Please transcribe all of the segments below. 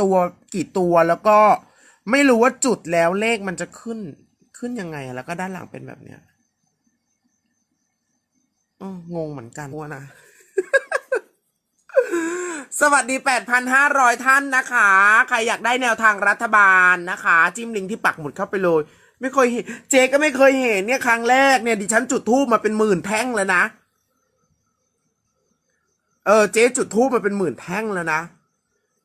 ตัวกี่ตัวแล้วก็ไม่รู้ว่าจุดแล้วเลขมันจะขึ้นขึ้นยังไง แล้วก็ด้านหลังเป็นแบบเนี้ยงงเหมือนกันว่านะ สวัสดี 8,500 ท่านนะคะ ใครอยากได้แนวทางรัฐบาลนะคะ จิ้มลิงก์ที่ปักหมุดเข้าไปเลย ไม่เคยเห็น เจก็ไม่เคยเห็นเนี่ยครั้งแรกเนี่ยดิฉันจุดทูบมาเป็นหมื่นแท่งแล้วนะ เออ เจ๊จุดทูบมาเป็นหมื่นแท่งแล้วนะ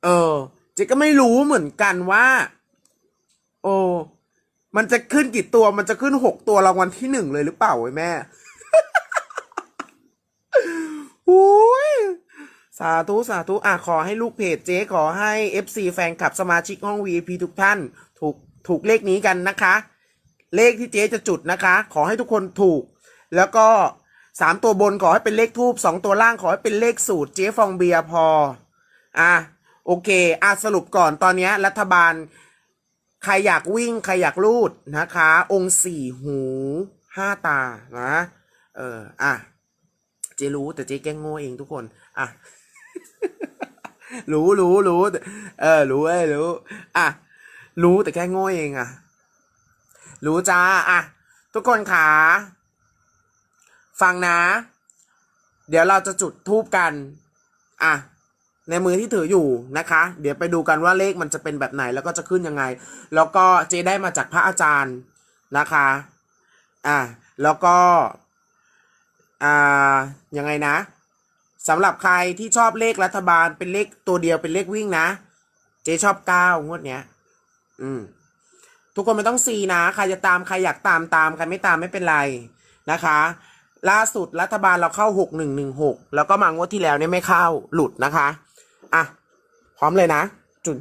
เออ เจ๊ก็ไม่รู้เหมือนกันว่า โอ้มันจะขึ้นกี่ตัว มันจะขึ้นหกตัวรางวัลที่หนึ่งเลยหรือเปล่าไอ้แม่อุ้ยสาธุ สาธุ อะ ขอให้ลูกเพจเจ๊ ขอให้ FC แฟนคลับสมาชิกห้อง VIP ทุกท่าน ถูก ถูกเลขนี้กันนะคะ เลขที่เจ๊จะจุดนะคะ ขอให้ทุกคนถูก แล้วก็สามตัวบนขอให้เป็นเลขทูบสองตัวล่างขอให้เป็นเลขสูตรเจ๊ฟองเบียร์พอ อะ โอเคอะสรุปก่อนตอนนี้รัฐบาล ใครอยากวิ่ง ใครอยากรูดนะคะ องค์สี่หูห้าตานะเอออะเจ๊รู้แต่เจ๊แกงโง่เองทุกคน อะ รู้รู้รู้เออ รู้เอ้รู้ อะ รู้แต่แค่โง่เองอะ รู้จ้า อะ ทุกคนขาฟังนะ เดี๋ยวเราจะจุดทูบกัน อะ ในมือที่ถืออยู่นะคะ เดี๋ยวไปดูกันว่าเลขมันจะเป็นแบบไหนแล้วก็จะขึ้นยังไง แล้วก็เจได้มาจากพระอาจารย์นะคะอะแล้วก็อ่ายังไงนะสำหรับใครที่ชอบเลขรัฐบาลเป็นเลขตัวเดียวเป็นเลขวิ่งนะ เจชอบเก้างวดเนี้ย อืมทุกคนไม่ต้องซีนะใครจะตามใครอยากตามตามใครไม่ตามไม่เป็นไรนะคะ ล่าสุดรัฐบาลเราเข้าหกหนึ่งหนึ่งหกแล้วก็มางวดที่แล้วเนี่ยไม่เข้าหลุดนะคะ อะ พร้อมเลยนะ จุด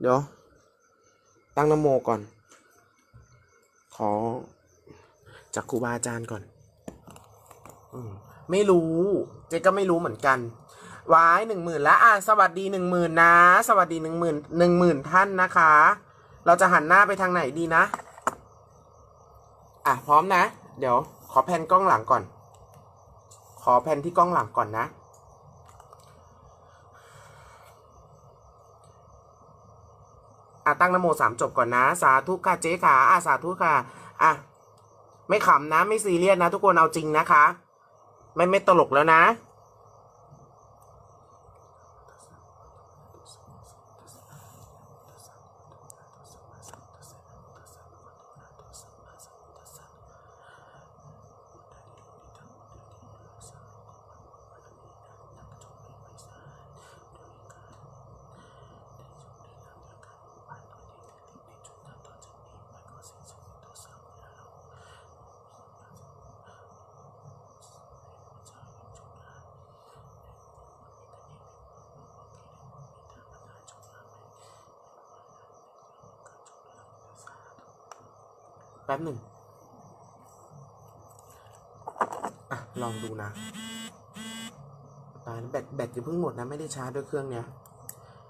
เดี๋ยว ตั้งนโมก่อน ขอ จากครูบาอาจารย์ก่อนอมไม่รู้ เจ๊ก็ไม่รู้เหมือนกันวายหนึ่งหมื่นแล้วอะสวัสดีหนึ่งหมื่นนะ สวัสดีหนึ่งหมื่นหนึ่งหมื่นท่านนะคะ เราจะหันหน้าไปทางไหนดีนะ อะพร้อมนะ เดี๋ยว ขอแผ่นกล้องหลังก่อน ขอแผ่นที่กล้องหลังก่อนนะ อะตั้งนโมสามจบก่อนนะ สาธุค่ะเจ๊ขาอะสาธุค่ะอะไม่ขำนะ ไม่ซีเรียสนะ ทุกคนเอาจริงนะคะ ไม่ไม่ตลกแล้วนะ แป๊บหนึ่ง อะ ลองดูนะ ตายแล้วแบตแบตจะเพิ่งหมดนะ ไม่ได้ชาร์จด้วยเครื่องเนี้ย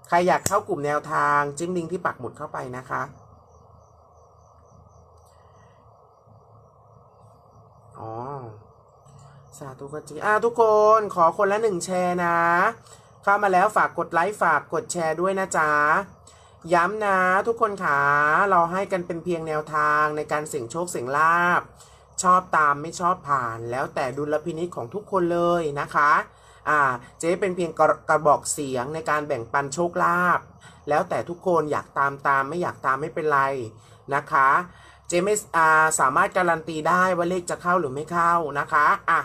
ใครอยากเข้ากลุ่มแนวทางจิ้มลิงที่ปักหมุดเข้าไปนะคะ อ๋อ สาธุกจีอะทุกคนขอคนละหนึ่งแชร์นะ เข้ามาแล้วฝากกดไลค์ฝากกดแชร์ด้วยนะจ๊ะ ย้ำนะทุกคนขาเราให้กันเป็นเพียงแนวทางในการเสี่ยงโชคเสี่ยงลาบ ชอบตามไม่ชอบผ่าน แล้วแต่ดุลพินิจของทุกคนเลยนะคะอ่าเจ๊เป็นเพียงกระกระบอกเสียงในการแบ่งปันโชคลาภแล้วแต่ทุกคนอยากตามตามไม่อยากตามไม่เป็นไรนะคะ เจ๊ไม่อ่าสามารถการันตีได้ว่าเลขจะเข้าหรือไม่เข้านะคะอะ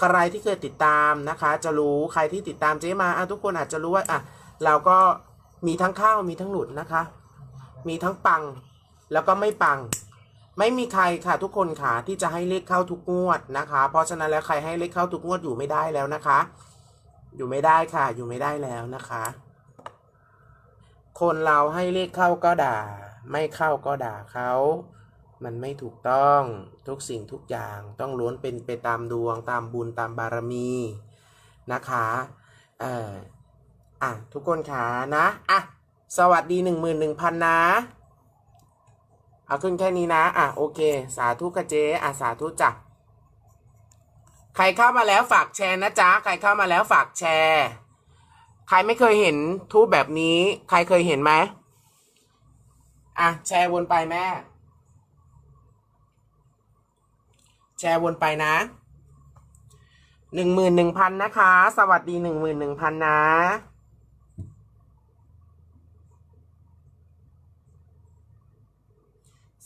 ใครที่เคยติดตามนะคะ จะรู้ใครที่ติดตามเจ๊มาอะทุกคนอาจจะรู้ว่าอะเราก็ มีทั้งเข้ามีทั้งหลุดนะคะ มีทั้งปังแล้วก็ไม่ปัง ไม่มีใครค่ะทุกคนค่ะที่จะให้เลขเข้าทุกงวดนะคะ เพราะฉะนั้นแล้วใครให้เลขเข้าทุกงวดอยู่ไม่ได้แล้วนะคะ อยู่ไม่ได้ค่ะ อยู่ไม่ได้แล้วนะคะ คนเราให้เลขเข้าก็ด่า ไม่เข้าก็ด่าเขามันไม่ถูกต้องทุกสิ่งทุกอย่างต้องล้วนเป็นไปตามดวงตามบุญตามบารมีนะคะ เอ่อ อะ ทุกคนขานะ อะ สวัสดีหนึ่งหมื่นหนึ่งพันนะ เอาขึ้นแค่นี้นะ อะ โอเค สาธุกะเจอะ สาธุจ้ะใครเข้ามาแล้วฝากแชร์นะจ๊ะ ใครเข้ามาแล้วฝากแชร์ ใครไม่เคยเห็นทูบแบบนี้ ใครเคยเห็นไหมอะ แชร์วนไปแม่ แชร์วนไปนะหนึ่งหมื่นหนึ่งพันนะคะ สวัสดีหนึ่งหมื่นหนึ่งพันนะ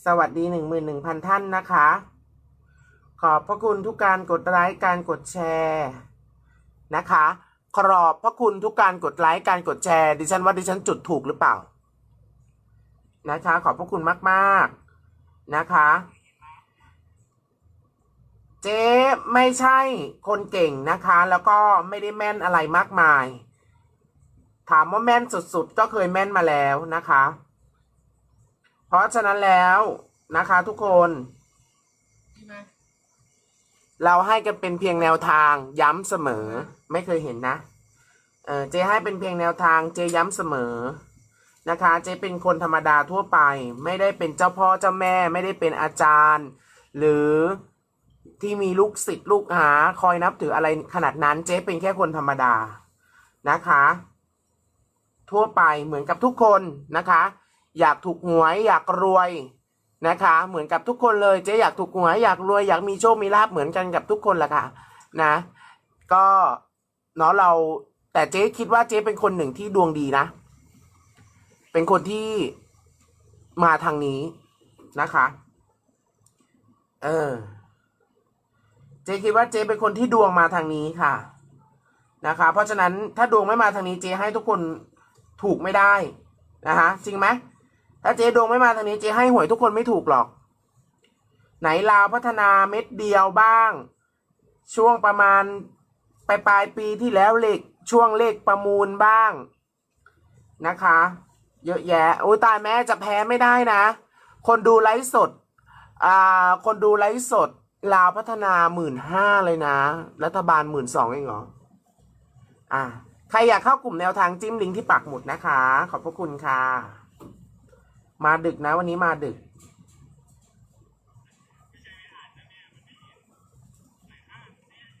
สวัสดีหนึ่งหมื่นหนึ่งพันท่านนะคะ ขอบพระคุณทุกการกดไลค์การกดแชร์นะคะ ขอบพระคุณทุกการกดไลค์การกดแชร์ ดิฉันว่าดิฉันจุดถูกหรือเปล่า นะคะ ขอบพระคุณมากๆนะคะ เจ๊ไม่ใช่คนเก่งนะคะ แล้วก็ไม่ได้แม่นอะไรมากมาย ถามว่าแม่นสุดๆ ก็เคยแม่นมาแล้วนะคะ เพราะฉะนั้นแล้วนะคะ ทุกคนเราให้กันเป็นเพียงแนวทางย้ำเสมอ ไม่เคยเห็นนะเออเจให้เป็นเพียงแนวทางเจย้ำเสมอนะคะ เจเป็นคนธรรมดาทั่วไป ไม่ได้เป็นเจ้าพ่อเจ้าแม่ ไม่ได้เป็นอาจารย์ หรือที่มีลูกศิษย์ลูกหา คอยนับถืออะไรขนาดนั้น เจ๊เป็นแค่คนธรรมดานะคะ ทั่วไปเหมือนกับทุกคนนะคะ อยากถูกหวย อยากรวยนะคะ เหมือนกับทุกคนเลยเจ๊อยากถูกหวยอยากรวยอยากมีโชคมีลาภเหมือนกันกับทุกคนแหละค่ะนะ ก็เนาะเราแต่เจ๊คิดว่าเจ๊เป็นคนหนึ่งที่ดวงดีนะ เป็นคนที่มาทางนี้นะคะ เออ เจ๊คิดว่าเจ๊เป็นคนที่ดวงมาทางนี้ค่ะ นะคะ เพราะฉะนั้นถ้าดวงไม่มาทางนี้เจ๊ให้ทุกคนถูกไม่ได้นะคะจริงไหม ถ้าเจ๊ดวงไม่มาทางนี้เจ๊ให้หวยทุกคนไม่ถูกหรอก ไหนลาวพัฒนาเม็ดเดียวบ้าง ช่วงประมาณปลายปลายปีที่แล้วเลขช่วงเลขประมูลบ้างนะคะ เยอะแยะโอ้ยตายแม่จะแพ้ไม่ได้นะ คนดูไลฟ์สดอ่าคนดูไลฟ์สดลาวพัฒนาหมื่นห้าเลยนะ รัฐบาลหมื่นสองเองเหรออ่าใครอยากเข้ากลุ่มแนวทางจิ้มลิงก์ที่ปักหมุดนะคะ ขอบพระคุณค่ะ มาดึกนะ วันนี้มาดึก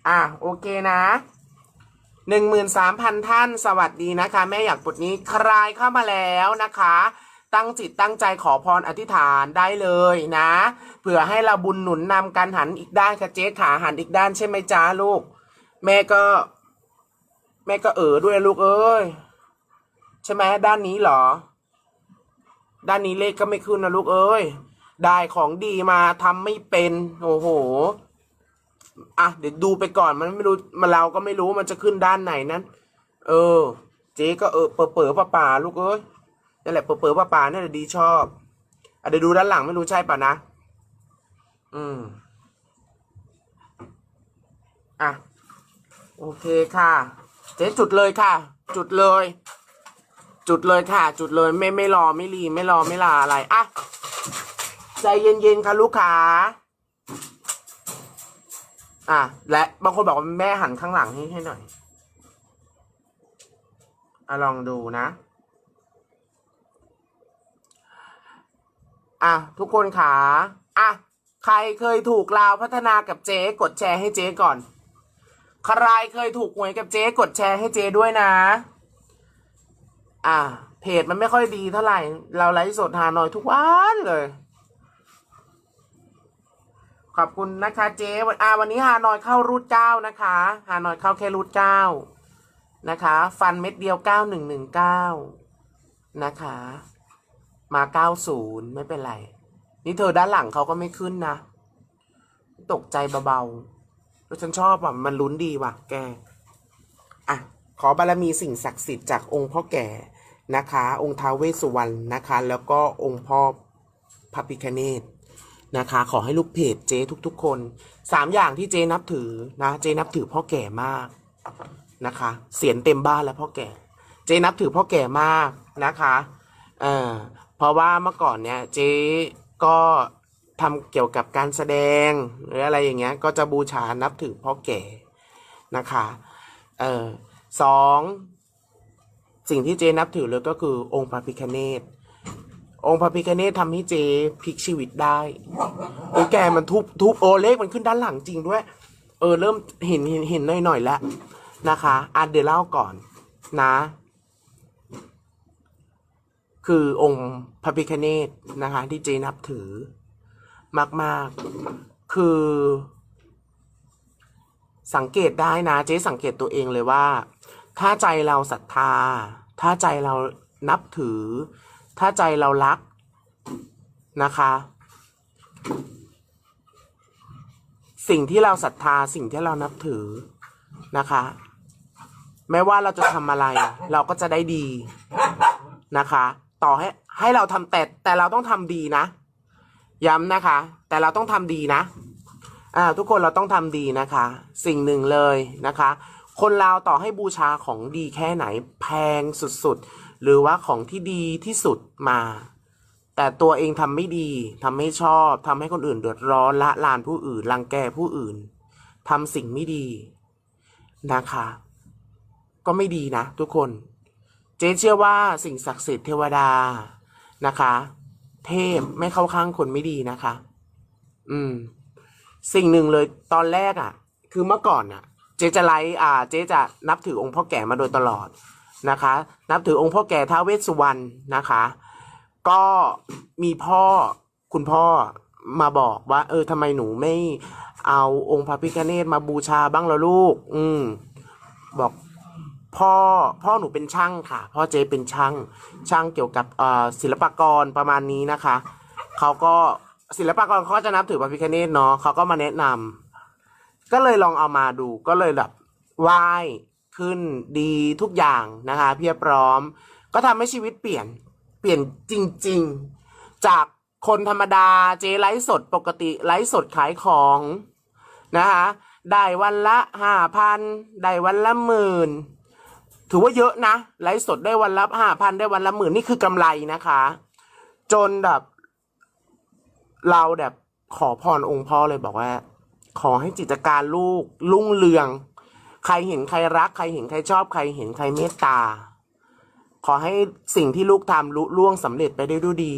อะ โอเคนะหนึ่งหมื่นสามพันท่านสวัสดีนะคะ แม่อยากปลดนี้ใครเข้ามาแล้วนะคะ ตั้งจิตตั้งใจขอพรอธิษฐานได้เลยนะเผื่อให้เราบุญหนุนนำกันหันอีกด้านค่ะเจ๊ขาหันอีกด้านใช่ไหมจ้าลูก แม่ก็ แม่ก็เออด้วยลูกเอ้ยใช่ไหมด้านนี้เหรอ ด้านนี้เลขก็ไม่ขึ้นนะลูกเอ้ย ได้ของดีมาทำไม่เป็น โอ้โห อะ เดี๋ยวดูไปก่อนมันไม่รู้มาเราก็ไม่รู้มันจะขึ้นด้านไหนนั้น เออ เจ๊ก็เออเปิดเปิดป่าป่าลูกเอ้ยนั่นแหละเปิดเปิดป่าป่านี่แหละดีชอบอะเดี๋ยวดูด้านหลังไม่รู้ใช่ป่ะนะ อืม อะ โอเคค่ะ เจ๊จุดเลยค่ะ จุดเลย จุดเลยค่ะ จุดเลยไม่ไม่รอไม่รีไม่รอไม่ลาอะไรอะใจเย็นๆค่ะลูกค้าอะและบางคนบอกว่าแม่หันข้างหลังให้ให้หน่อยอะลองดูนะอะทุกคนขาอะใครเคยถูกลาวพัฒนากับเจ๊กดแชร์ให้เจ๊ก่อน ใครเคยถูกหวยกับเจ๊กดแชร์ให้เจ๊ด้วยนะ อะเพจมันไม่ค่อยดีเท่าไหร่ เราไลฟ์สดหาหน่อยทุกวันเลย ขอบคุณนะคะเจ๊วันอ่าวันนี้ฮานอยเข้ารูดเก้านะคะฮานอยเข้าแค่รูดเก้านะคะ ฟันเม็ดเดียวเก้าหนึ่งหนึ่งเก้านะคะ มาเก้าศูนย์ไม่เป็นไร นี่เธอด้านหลังเขาก็ไม่ขึ้นนะ ตกใจเบาๆแล้วฉันชอบอะ มันลุ้นดีว่ะ แก อะ ขอบารมีสิ่งศักดิ์สิทธิ์จากองค์พ่อแก่นะคะ องค์ท้าวเวสสุวรรณนะคะ แล้วก็องค์พ่อพระพิคเนตนะคะ ขอให้ลูกเพจเจ๊ทุกๆ คนสามอย่างที่เจ๊นับถือนะ เจ๊นับถือพ่อแก่มากนะคะ เสียนเต็มบ้านแล้วพ่อแก่ เจ๊นับถือพ่อแก่มากนะคะเออเพราะว่าเมื่อก่อนเนี่ยเจ๊ก็ทำเกี่ยวกับการแสดงหรืออะไรอย่างเงี้ย ก็จะบูชานับถือพ่อแก่นะคะ เอ่อ สองสิ่งที่เจนับถือเลยก็คือองค์พระพิคเนตองค์พระพิคเนตทำให้เจพลิกชีวิตได้โอ้แกมันทุบทุบโอเลขมันขึ้นด้านหลังจริงด้วย เออเริ่มเห็นเห็นเห็นหน่อยหน่อยแล้วนะคะอะเดี๋ยวเล่าก่อนนะ คือองค์พระพิคเนตนะคะ ที่เจนับถือมาก ๆ คือ สังเกตได้นะเจ๊สังเกตตัวเองเลยว่า ถ้าใจเราศรัทธา ถ้าใจเรานับถือ ถ้าใจเรารักนะคะ สิ่งที่เราศรัทธาสิ่งที่เรานับถือนะคะไม่ว่าเราจะทำอะไร เราก็จะได้ดีนะคะ ต่อให้ให้เราทำแต่แต่เราต้องทำดีนะ ย้ำนะคะ แต่เราต้องทำดีนะ อ่าทุกคนเราต้องทำดีนะคะ สิ่งหนึ่งเลยนะคะ คนเราต่อให้บูชาของดีแค่ไหนแพงสุดๆ หรือว่าของที่ดีที่สุดมา แต่ตัวเองทำไม่ดีทำไม่ชอบทำให้คนอื่นเดือดร้อนละลานผู้อื่นรังแกผู้อื่นทำสิ่งไม่ดีนะคะ ก็ไม่ดีนะ ทุกคน เจ๊เชื่อว่าสิ่งศักดิ์สิทธิ์เทวดานะคะ เทพไม่เข้าข้างคนไม่ดีนะคะ อืม สิ่งหนึ่งเลยตอนแรกอะ คือเมื่อก่อนอะ เจ๊จะไลฟ์อ่า เจ๊จะนับถือองค์พ่อแก่มาโดยตลอดนะคะ นับถือองค์พ่อแก่ท้าวเวสสุวรรณนะคะ ก็มีพ่อคุณพ่อมาบอกว่า เออทำไมหนูไม่เอาองค์พระพิฆเนศมาบูชาบ้างล่ะลูก อืม บอกพ่อพ่อหนูเป็นช่างค่ะ พ่อเจเป็นช่างช่างเกี่ยวกับอ่อศิลปากรประมาณนี้นะคะ เขาก็ ศิลปากรเขาก็จะนับถือพระพิฆเนศเนาะเขาก็มาแนะนำก็เลยลองเอามาดูก็เลยแบบไหว้ขึ้นดีทุกอย่างนะคะ เพียบพร้อม ก็ทำให้ชีวิตเปลี่ยนเปลี่ยนจริง ๆ จากคนธรรมดาเจไลฟ์สดปกติไลฟ์สดขายของนะคะได้วันละห้าพันได้วันละหมื่นถือว่าเยอะนะไลฟ์สดได้วันละห้าพันได้วันละหมื่นนี่คือกำไรนะคะ จนแบบ เราแบบขอพรองค์พ่อเลยบอกว่า ขอให้จิตการลูกรุ่งเรือง ใครเห็นใครรัก ใครเห็นใครชอบใครเห็นใครเมตตา ขอให้สิ่งที่ลูกทำลุล่วงสำเร็จไปได้ด้วยดี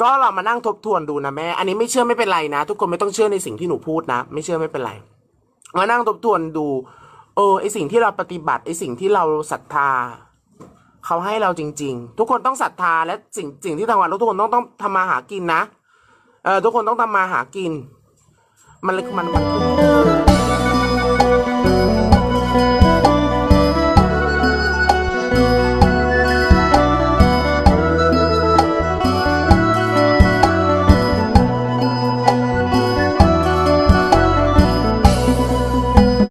ก็เรามานั่งทบทวนดูนะแม่ อันนี้ไม่เชื่อไม่เป็นไรนะ ทุกคนไม่ต้องเชื่อในสิ่งที่หนูพูดนะ ไม่เชื่อไม่เป็นไร มานั่งทบทวนดู เออไอสิ่งที่เราปฏิบัติไอสิ่งที่เราศรัทธาเขาให้เราจริง ๆ ทุกคนต้องศรัทธาและสิ่งสิ่งที่ทางวันทุกคนต้องต้องทำมาหากินนะ เออทุกคนต้องทำมาหากิน มันเลยมันมัน